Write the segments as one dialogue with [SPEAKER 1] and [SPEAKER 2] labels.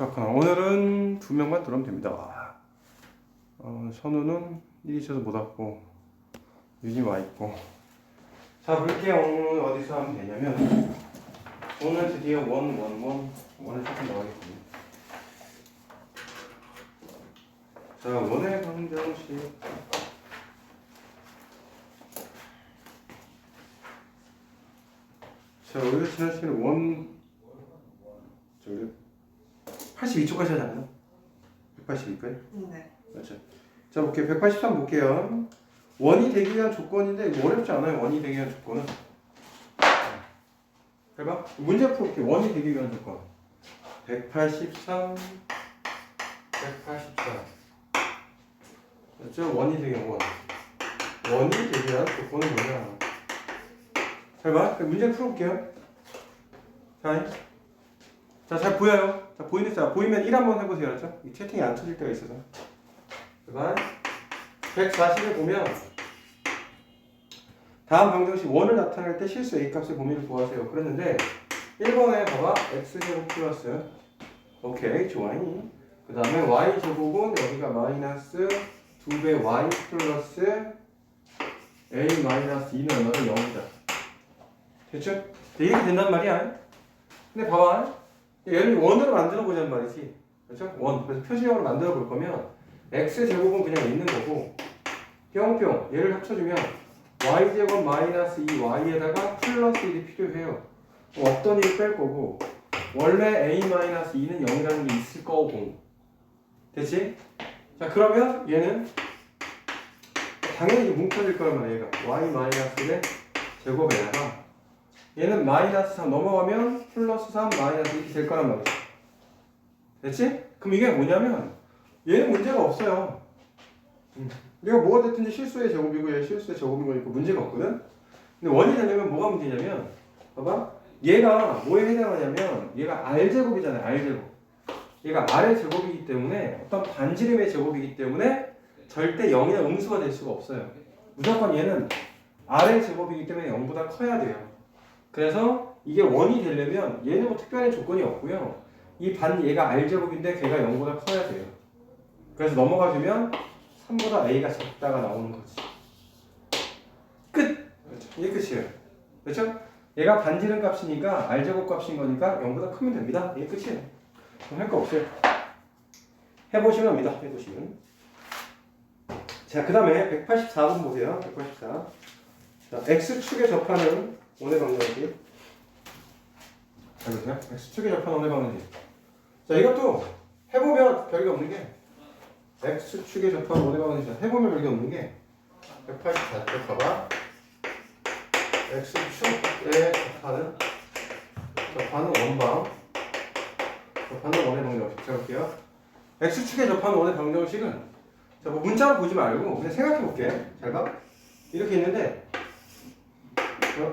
[SPEAKER 1] 자, 그럼 오늘은 두 명만 들어오면 됩니다. 어, 선우는 일이 있어서 못 왔고, 유진 와 있고. 자, 볼게요. 오늘 어디서 하면 되냐면, 오늘 드디어 원, 원, 원, 원을 조금 나가겠습니다. 자, 원의 방정식. 자, 우리가 지난 시간에 원, 저기 82초까지 하지 않나? 182까지?
[SPEAKER 2] 네.
[SPEAKER 1] 맞죠. 자, 볼게요. 183 볼게요. 원이 되기 위한 조건인데 어렵지 않아요. 원이 되기 위한 조건은. 해봐. 문제 풀어볼게요. 원이 되기 위한 조건. 183, 184. 맞죠? 원이 되기 위한 원. 원이 되기 위한 조건은 뭐냐? 잘 봐. 문제 풀어볼게요. 자, 자, 잘 보여요. 자, 보이는 자, 보이면 1 한번 해보세요. 알았죠? 이 채팅이 안 쳐질 때가 있어서. 그만. 140을 보면 다음 방정식 1을 나타낼 때 실수 a 값의 범위를 구하세요. 그랬는데 1번에 봐봐. x제곱 플러스 오케이 좋아요. 그 다음에 y제곱은 여기가 마이너스 2배 y 플러스 a 마이너스 2는 얼마나 0이다. 됐죠? 이게 된단 말이야. 근데 봐봐. 얘를 원으로 만들어 보자는 말이지. 그렇죠? 원. 그래서 표시형으로 만들어 볼 거면 x 제곱은 그냥 있는 거고 뿅뿅 얘를 합쳐주면 y 제곱 마이너스 2y에다가 플러스 1이 필요해요. 없던 1뺄 거고 원래 a 마이너스 2는 0이라는 게 있을 거고 됐지? 자 그러면 얘는 당연히 뭉쳐질 거란 말이야 얘가 y 마이너스 1의 제곱에다가 얘는 마이너스 3 넘어가면 플러스 3 마이너스 1이 될 거란 말이야 됐지? 그럼 이게 뭐냐면 얘는 문제가 없어요. 음. 내가 뭐가 됐든지 실수의 제곱이고 얘 실수의 제곱인 거니까 문제가 없거든? 근데 원이 되려면 뭐가 문제냐면 봐봐. 얘가 뭐에 해당하냐면 얘가 r제곱이잖아요 r제곱. 얘가 r의 제곱이기 때문에 어떤 반지름의 제곱이기 때문에 절대 0이나 음수가 될 수가 없어요. 무조건 얘는 r의 제곱이기 때문에 0보다 커야 돼요 그래서 이게 원이 되려면 얘는 뭐 특별한 조건이 없고요. 이 반 얘가 r제곱인데 걔가 0보다 커야 돼요. 그래서 넘어가주면 3보다 a가 작다가 나오는 거지. 끝! 이게 끝이에요. 그렇죠? 얘가 반지름 값이니까 r제곱 값인 거니까 0보다 크면 됩니다. 이게 끝이에요. 할 거 없어요. 해보시면 합니다. 해보시면. 자 그 다음에 184번 보세요. 184 자, x축에 접하는 원의 방정식 잘 보세요? x축에 접하는 원의 방정식 자 이것도 해보면 별게 없는 게 x축에 접하는 원의 방정식 해보면 별게 없는 게 184쪽 봐봐 x축에 접하는 접하는 원방 접하는 원의 방정식 자 볼게요. X축에 접하는 원의 방정식은 자, 뭐 문자로 보지 말고 그냥 생각해 볼게. 잘 봐. 이렇게 있는데 어,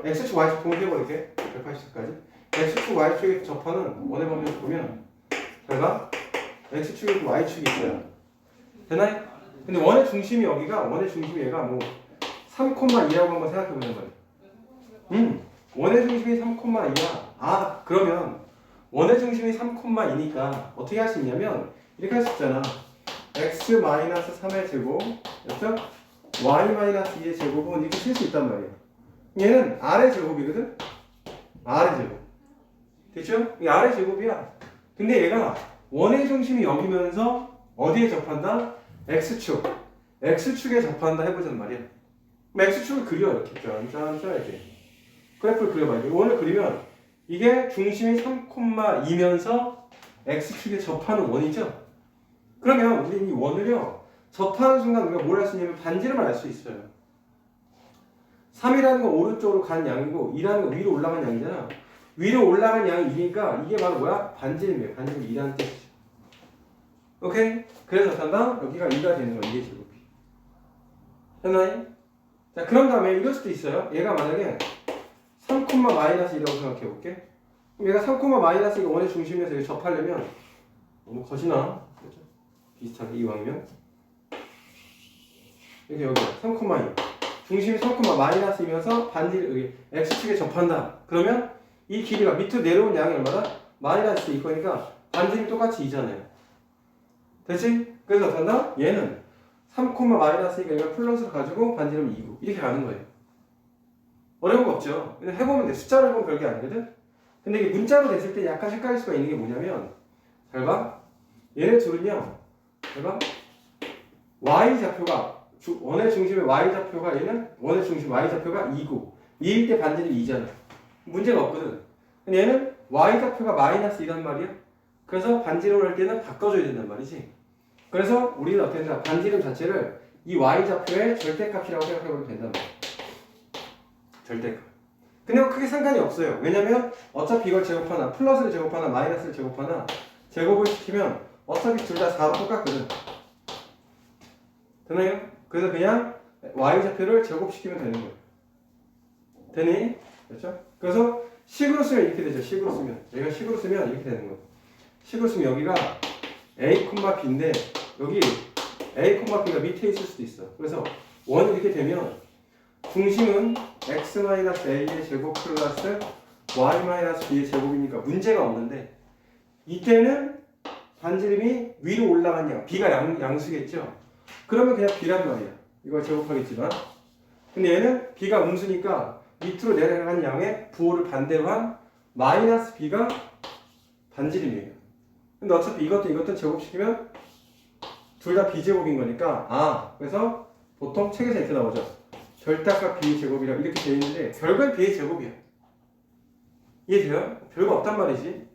[SPEAKER 1] x축 y축 동시에 버릴게 180까지. X축 y축에 접하는 원의 방정식 보면 잘봐 x축이 있고 y축이 있어요. 되나요? 근데 원의 중심이 여기가 원의 중심이 얘가 뭐 3,2라고 한번 생각해 보는 거예요. 음 원의 중심이 3,2야 아 그러면 원의 중심이 3,2니까 어떻게 할 수 있냐면 이렇게 할 수 있잖아. X 마이너스 3의 제곱 그렇죠? y 마이너스 2의 제곱은 이렇게 쓸 수 있단 말이에요 얘는 r의 제곱이거든? r의 제곱 됐죠? 이 r의 제곱이야 근데 얘가 원의 중심이 여기면서 어디에 접한다? x축 x축에 접한다 해보자는 말이야 그럼 x축을 그려 이렇게 짠짠짠 이렇게 그래프를 그려봐 이 원을 그리면 이게 중심이 3,2면서 x축에 접하는 원이죠? 그러면 우리 이 원을요 접하는 순간 우리가 뭘 할 수 있냐면 반지름을 알 수 있어요 3이라는 건 오른쪽으로 간 양이고 2라는 건 위로 올라간 양이잖아 위로 올라간 양이 2니까 이게 바로 뭐야? 반지름이에요 반지름 2라는 뜻이죠 오케이? 그래서 단다 여기가 2가 되는 거야 이게 제곱이 됐나요? 자 그런 다음에 이럴 수도 있어요 얘가 만약에 3, 마이너스 1이라고 생각해 볼게 그럼 얘가 3, 마이너스 1가 원의 중심에서 이렇게 접하려면 너무 거시나? 그렇죠? 비슷하게 이왕이면 이렇게 여기 3,2 중심이 3, 마이너스이면서 반지 여기 x축에 접한다 그러면 이 길이가 밑으로 내려온 양이 얼마나? 마이너스 2 거니까 반지름 똑같이 2잖아요. 됐지? 그래서 한다? 얘는 3, 마이너스 2가 얘가 플러스를 가지고 반지름 2고 이렇게 가는 거예요. 어려운 거 없죠. 근데 해보면 돼. 숫자로 해보면 별게 아니거든? 근데 이게 문자로 됐을 때 약간 헷갈릴 수가 있는 게 뭐냐면 잘 봐. 얘네 둘은요. 잘 봐. y 좌표가 주- 원의 중심의 y 좌표가 얘는 원의 중심 y 좌표가 2고 2일 때 반지름 2잖아. 문제가 없거든. 근데 얘는 y 좌표가 마이너스 2란 말이야. 그래서 반지름을 할 때는 바꿔줘야 된단 말이지. 그래서 우리는 어떻게 된다? 반지름 자체를 이 y 좌표의 절대값이라고 생각해보면 된단 말이야. 절대값. 근데 뭐 크게 상관이 없어요. 왜냐면 어차피 이걸 제곱하나 플러스를 제곱하나 마이너스를 제곱하나 제곱을 시키면 어차피 둘 다 4로 똑같거든. 되나요? 그래서 그냥 y 좌표를 제곱시키면 되는 거예요. 되니? 그렇죠? 그래서 식으로 쓰면 이렇게 되죠. 식으로 쓰면 얘가 식으로 쓰면 이렇게 되는 거예요. 식으로 쓰면 여기가 a, b인데 여기 a, b가 밑에 있을 수도 있어. 그래서 원이 이렇게 되면 중심은 x-a의 제곱 플러스 y-b의 제곱이니까 문제가 없는데 이때는 반지름이 위로 올라간 양, b가 양, 양수겠죠? 그러면 그냥 b란 말이야. 이걸 제곱하겠지만 근데 얘는 b가 음수니까 밑으로 내려간 양의 부호를 반대로 한 마이너스 b가 반지름이에요. 근데 어차피 이것도 이것도 제곱시키면 둘 다 b제곱인 거니까 아 그래서 보통 책에서 이렇게 나오죠. 절대값 b 제곱이라 이렇게 되어 있는데 결국엔 b의 제곱이야. 이해돼요? 별거 없단 말이지.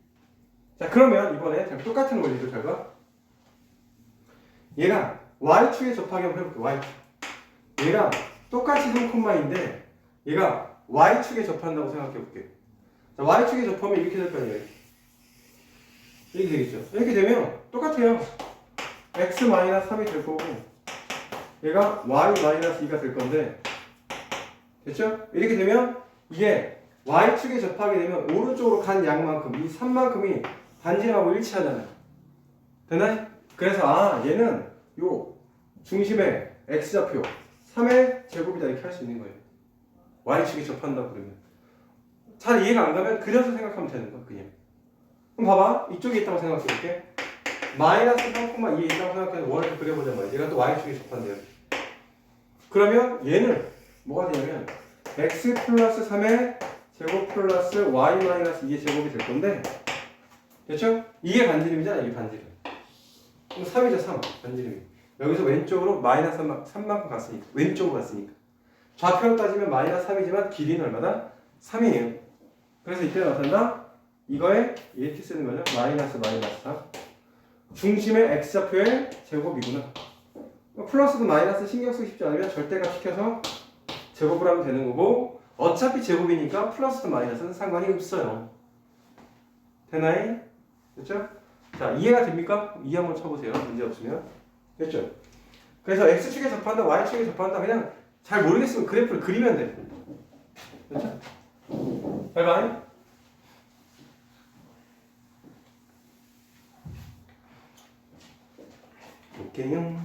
[SPEAKER 1] 자 그러면 이번에 자, 똑같은 원리도 결과 얘가 y축에 접하게 한번 해볼게 y축 얘가 똑같이 3콤마인데 얘가 y축에 접한다고 생각해 볼게. 자 y축에 접하면 이렇게 될 거 아니에요 이렇게. 이렇게 되겠죠? 이렇게 되면 똑같아요. X-3이 될 거고 얘가 y-2가 될 건데 됐죠? 이렇게 되면 이게 y축에 접하게 되면 오른쪽으로 간 양만큼 이 3만큼이 반지름하고 일치하잖아요. 되나요? 그래서 아 얘는 요 중심의 x좌표 3의 제곱이다 이렇게 할 수 있는 거예요. Y축에 접한다 그러면. 잘 이해가 안 가면 그려서 생각하면 되는 거야 그냥. 그럼 봐봐. 이쪽에 있다고 생각해 볼게. 마이너스 3,2에 있다고 생각해서 원을 그려보자 말이야. 얘가 또 y축에 접한대요. 그러면 얘는 뭐가 되냐면 x 플러스 3의 제곱 플러스 y 마이너스 2의 제곱이 될 건데 됐죠? 이게 반지름이잖아 이게 반지름. 그럼 3이죠 3 반지름이 여기서 왼쪽으로 마이너스 3만, 3만큼 갔으니까 왼쪽으로 갔으니까. 좌표로 따지면 마이너스 3이지만 길이는 얼마다? 3이에요. 그래서 이때 나타난다. 이거에 이렇게 쓰는 거죠. 마이너스 마이너스 3 중심의 x좌표의 제곱이구나. 플러스도 마이너스 신경 쓰기 쉽지 않으면 절대값 시켜서 제곱을 하면 되는 거고 어차피 제곱이니까 플러스도 마이너스는 상관이 없어요. 되나요? 됐죠? 자 이해가 됩니까? 이해 한번 쳐보세요. 문제 없으면 됐죠? 그래서 x축에 접한다 y축에 접한다 그냥 잘 모르겠으면 그래프를 그리면 돼 됐죠? 바이바이 오케이요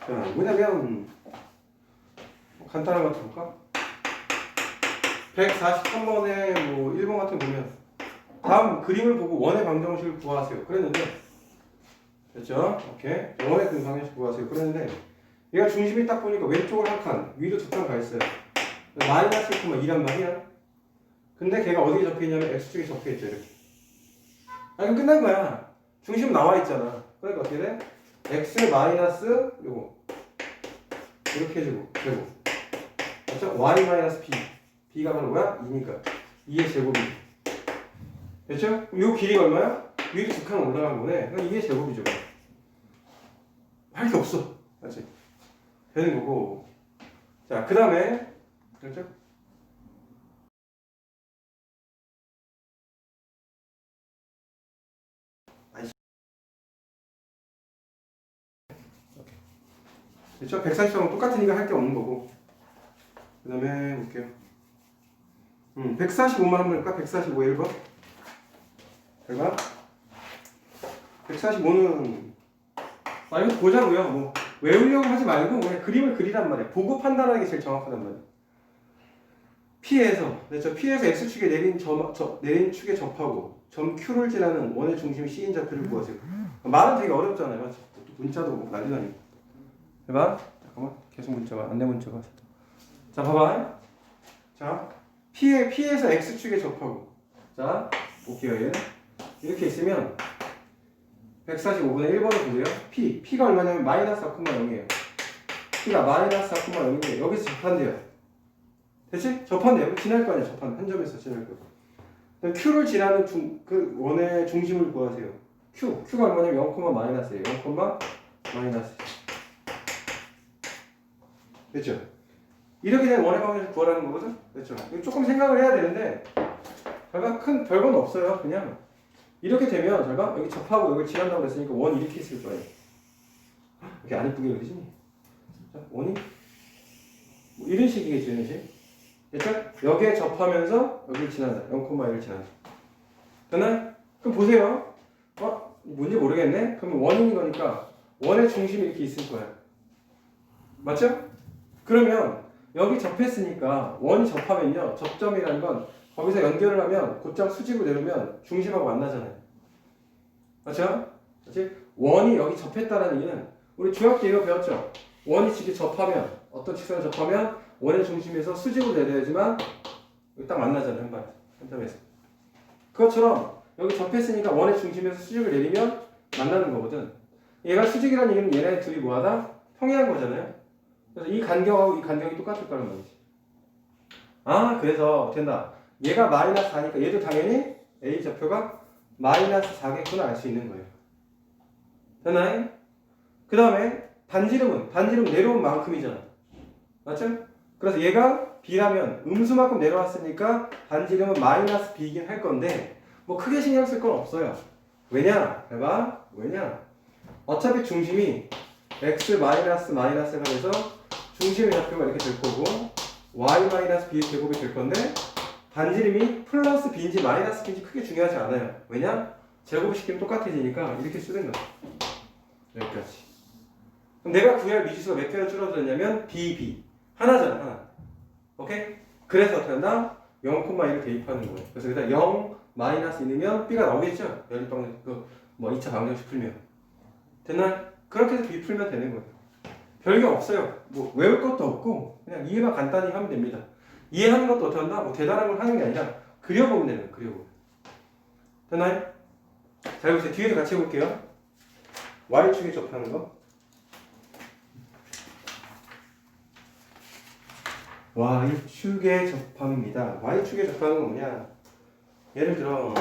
[SPEAKER 1] 자 뭐냐면 뭐 간단한 거 볼까? 143번에 뭐 1번 같은 거 보면 다음 그림을 보고 원의 방정식을 구하세요. 그랬는데 됐죠? 오케이. 원의 그 방정식 구하세요. 그랬는데 얘가 중심이 딱 보니까 왼쪽을 한 칸, 위로 두 칸 가 있어요. 마이너스 1,2란 말이야. 근데 걔가 어디에 적혀 있냐면 x축에 적혀 있죠. 이렇게. 아, 그럼 끝난 거야. 중심 나와 있잖아. 그러니까 어떻게 돼? x 마이너스 요거 이렇게 해주고 제곱. 그렇죠? y 마이너스 b. b가 바로 뭐야? 2니까 2의 제곱이. 됐죠? 요 길이가 얼마야? 위로 두 칸 올라간 거네. 그럼 이게 제곱이죠. 할 게 없어. 맞지? 되는 거고. 자, 그 다음에, 그렇죠? 그렇죠? 140점은 똑같으니까 할 게 없는 거고. 그 다음에 볼게요. 음, 145만 원 볼까? 145 1번. 제가 145는 아 이거 보자고요. 뭐 외우려고 하지 말고 그냥 그림을 그리란 말이에요. 보고 판단하는 게 제일 정확하단 말이에요. P에서 네, 저 P에서 X축에 내린 점, 저, 내린 축에 접하고 점 Q를 지나는 원의 중심이 C인 좌표를 구하세요. 말은 되게 어렵잖아요. 또 문자도 뭐 난리 나니까. 해봐. 잠깐만. 계속 문자가 안내 문자가. 자, 봐봐. 자, P에 P에서 X축에 접하고. 자. 얘. 이렇게 있으면 145분의 1번을 보세요. P. P가 얼마냐면 마이너스 4,0이에요. P가 마이너스 4,0인데 여기서 접한대요. 됐지? 접한대요. 지날 거 아니야. 접한 한 점에서 지날 거. 그럼 Q를 지나는 중, 그 원의 중심을 구하세요. Q. Q가 얼마냐면 0, 마이너스예요. 0, 마이너스. 됐죠? 이렇게 되면 원의 방정식 구하라는 거거든? 됐죠? 조금 생각을 해야 되는데 별반 큰 별건 없어요. 그냥 이렇게 되면 잘 봐. 여기 접하고 여기 지난다고 그랬으니까 원 이렇게 있을 거예요. 이렇게 안 이쁘게 그리지? 자, 원이 뭐 이런 식이겠죠, 이런 식. 됐죠? 여기에 접하면서 여기를 지난다. 0,1을 지난다. 됐나요? 그럼 보세요. 어? 뭔지 모르겠네? 그러면 원인 거니까 원의 중심이 이렇게 있을 거야. 맞죠? 그러면 여기 접했으니까 원이 접하면요. 접점이라는 건 거기서 연결을 하면 곧장 수직으로 내려면 중심하고 만나잖아요. 맞죠? 그렇지? 원이 여기 접했다는 얘기는 우리 중학교 이거 배웠죠? 원이 직에 접하면 어떤 직선을 접하면 원의 중심에서 수직으로 내려야지만 여기 딱 만나잖아요. 한 발, 한 점에서. 그것처럼 여기 접했으니까 원의 중심에서 수직을 내리면 만나는 거거든. 얘가 수직이라는 얘기는 얘네 둘이 뭐하다? 평행한 거잖아요. 그래서 이 간격하고 이 간격이 똑같을 거라는 거지. 아, 그래서 된다. 얘가 마이너스 4니까 얘도 당연히 A 좌표가 마이너스 4겠구나 알 수 있는 거예요. 됐나요? 그 다음에 반지름은 반지름 내려온 만큼이잖아. 맞죠? 그래서 얘가 B라면 음수만큼 내려왔으니까 반지름은 마이너스 B이긴 할 건데 뭐 크게 신경 쓸 건 없어요. 왜냐? 해봐. 왜냐? 어차피 중심이 x 마이너스 마이너스가 돼서 중심의 좌표가 이렇게 될 거고 y 마이너스 b의 제곱이 될 건데 반지름이 플러스 b인지 마이너스 b인지 크게 중요하지 않아요. 왜냐? 제곱 시키면 똑같아지니까 이렇게 쓰는 거야. 여기까지. 그럼 내가 구할 미지수가 몇 개나 줄어들었냐면 b, b 하나잖아 하나. 오케이? 그래서 어떻게 한다? 0,1을 대입하는 거예요. 그래서 일단 0 마이너스 1이면 b가 나오겠죠? 연립방정 그 뭐 2차 방정식 풀면 됐나? 그렇게 해서 b 풀면 되는 거예요. 별게 없어요. 뭐 외울 것도 없고 그냥 이해만 간단히 하면 됩니다. 이해하는 것도 어떻게 한다? 뭐 대단한 걸 하는 게 아니라 그려보면 되는 거예요. 그려보면. 됐나요? 자, 여기서 뒤에도 같이 해볼게요. y축에 접하는 거. y축에 접합니다. y축에 접하는 건 뭐냐? 예를 들어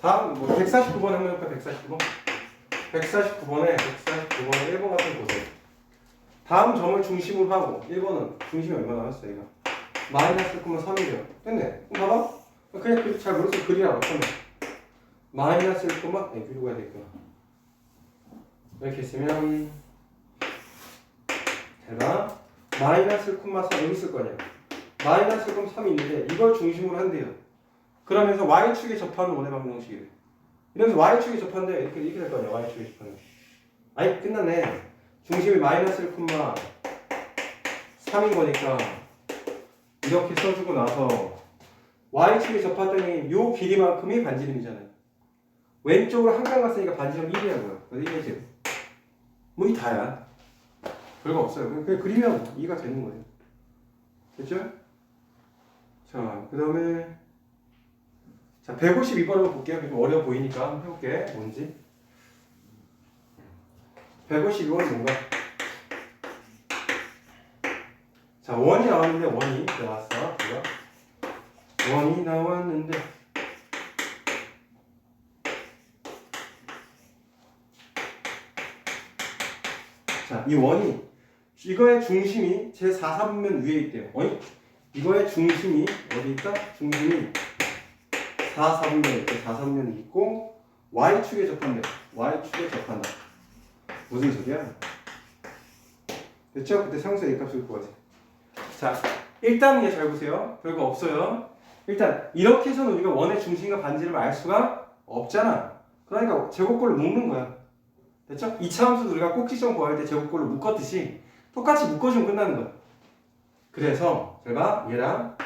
[SPEAKER 1] 다음 뭐 149번 한번 해볼까? 149번? 149번에 149번에 1번 같은 거 보세요. 다음 점을 중심으로 하고 1번은 중심이 얼마 나왔어 얘가? 마이너스 1,3이래요. 됐네. 그럼 봐봐. 그냥 그, 잘 모르겠어 그리라 어쩌면 마이너스 1, 네, 그리고 해야 되겠구나. 이렇게 있으면 잘 봐. 마이너스 1,3 여기 있을 거 아니야. 마이너스 1,3이 있는데 이걸 중심으로 한대요. 그러면서 y축에 접하는 원의 방정식이래. 이러면서 y축에 접한데 이렇게 이렇게 될거 아니야. y축에 접하는. 아니 끝났네. 중심이 마이너스 1,3인 거니까 이렇게 써주고 나서 y축에 접하더니 요 길이만큼이 반지름이잖아요. 왼쪽으로 한강 갔으니까 반지름 1이라고요. 그래서 1이지. 뭐이 다야. 별거 없어요. 그냥, 그리면 2가 되는 거예요. 됐죠? 자, 그 다음에 자, 152번 한번 볼게요. 좀 어려워 보이니까 해볼게. 뭔지. 152번은 뭔가? 자, 원이 나왔는데, 원이 나왔어. 그죠? 원이 나왔는데. 자, 이 원이, 이거의 중심이 제 4삼면 위에 있대요. 어이? 이거의 중심이 어디 있다? 중심이 4, 3면 이렇게 4, 3면이 있고 Y축에 접한대. Y축에 접한다. 무슨 소리야? 됐죠? 그때 상수의 A값을 구하세요. 자, 일단 이제 잘 보세요. 별거 없어요. 일단 이렇게 해서는 우리가 원의 중심과 반지름을 알 수가 없잖아. 그러니까 제곱꼴로 묶는 거야. 됐죠? 이차 함수도 우리가 꼭지점 구할 때 제곱꼴로 묶었듯이 똑같이 묶어주면 끝나는 거야. 그래서 제가 얘랑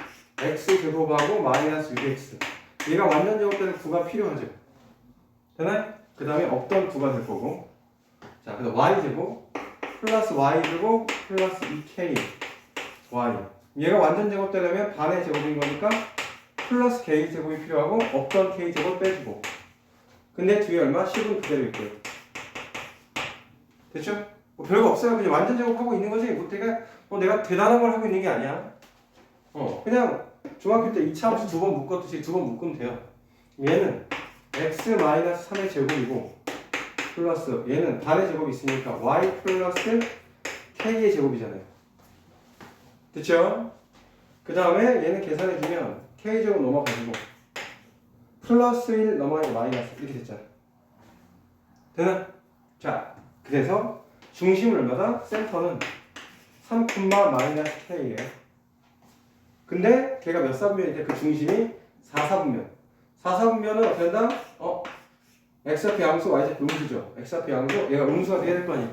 [SPEAKER 1] x 제곱하고 마이너스 6x 얘가 완전 제곱되는 9가 필요하죠. 되나요? 그 다음에 없던 9가 될 거고. 자, 그다음 y 제곱 플러스 y 제곱 플러스 2k y. 얘가 완전 제곱되려면 반의 제곱인 거니까 플러스 k 제곱이 필요하고 없던 k 제곱 빼주고. 근데 뒤에 얼마? 10은 그대로 있고요. 됐죠? 뭐 별거 없어요. 그냥 완전 제곱하고 있는 거지. 뭐 내가 뭐 내가 대단한 걸 하고 있는 게 아니야. 어, 그냥 중학교 때 2차 함수 두 번 묶었듯이 두 번 묶으면 돼요. 얘는 x-3의 제곱이고 플러스 얘는 반의 제곱이 있으니까 y 플러스 k의 제곱이잖아요. 됐죠? 그 다음에 얘는 계산해 주면 k 제곱 넘어가지고 플러스 1 넘어가니까 마이너스 이렇게 됐잖아. 되나? 자, 그래서 중심은 얼마다? 센터는 3, 마이너스 k예요. 근데 걔가 몇 사분면인데 그 중심이 4, 4분면. 4, 4분면은 어떻게 한다? 어? x좌표 양수, y좌표 음수죠. x좌표 양수, 얘가 음수가 돼야 될 거 아니야.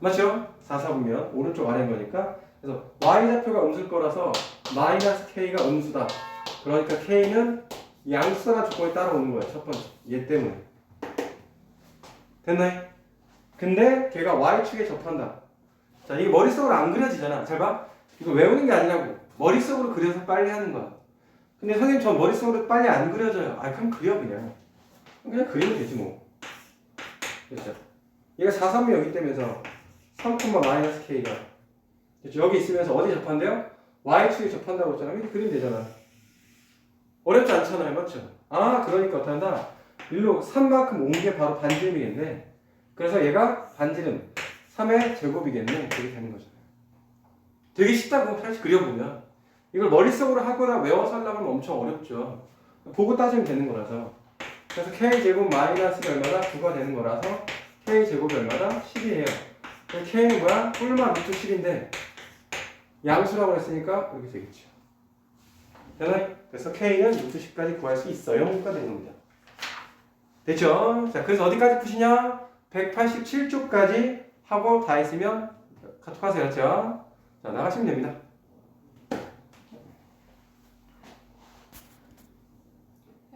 [SPEAKER 1] 맞죠? 4, 4분면. 오른쪽 아래인 거니까. 그래서 y좌표가 음수일 거라서 마이너스 k가 음수다. 그러니까 k는 양수라는 조건이 따라오는 거야. 첫 번째. 얘 때문에. 됐나요? 근데 걔가 y축에 접한다. 자, 이게 머릿속으로 안 그려지잖아. 잘 봐. 이거 외우는 게 아니라고. 머릿속으로 그려서 빨리 하는 거야. 근데 선생님 저 머릿속으로 빨리 안 그려져요. 아, 그럼 그려 그냥. 그냥 그리면 되지 뭐. 됐죠? 얘가 4, 3이 여기 때면서 3, 마이너스 k가 됐죠? 여기 있으면서 어디 접한대요? y축에 접한다고 했잖아. 이렇게 그리면 되잖아. 어렵지 않잖아요. 맞죠? 아, 그러니까 어떡한다? 일로 3만큼 온 게 바로 반지름이겠네. 그래서 얘가 반지름 3의 제곱이겠네. 이렇게 되는 거잖아요. 되게 쉽다고 사실 그려보면 이걸 머릿속으로 하거나 외워서 하려면 엄청 어렵죠. 보고 따지면 되는 거라서. 그래서 k제곱 마이너스가 얼마다? 9가 되는 거라서 k제곱이 얼마다? 10이에요. k는 뭐야? 뿔만 루트 10인데 양수라고 했으니까 이렇게 되겠죠. 되나요? 그래서 k는 루트 10까지 구할 수 있어요. 가 되는 겁니다. 됐죠? 자, 그래서 어디까지 푸시냐? 187쪽까지 하고 다 했으면 카톡 하세요. 그렇죠? 자, 나가시면 됩니다.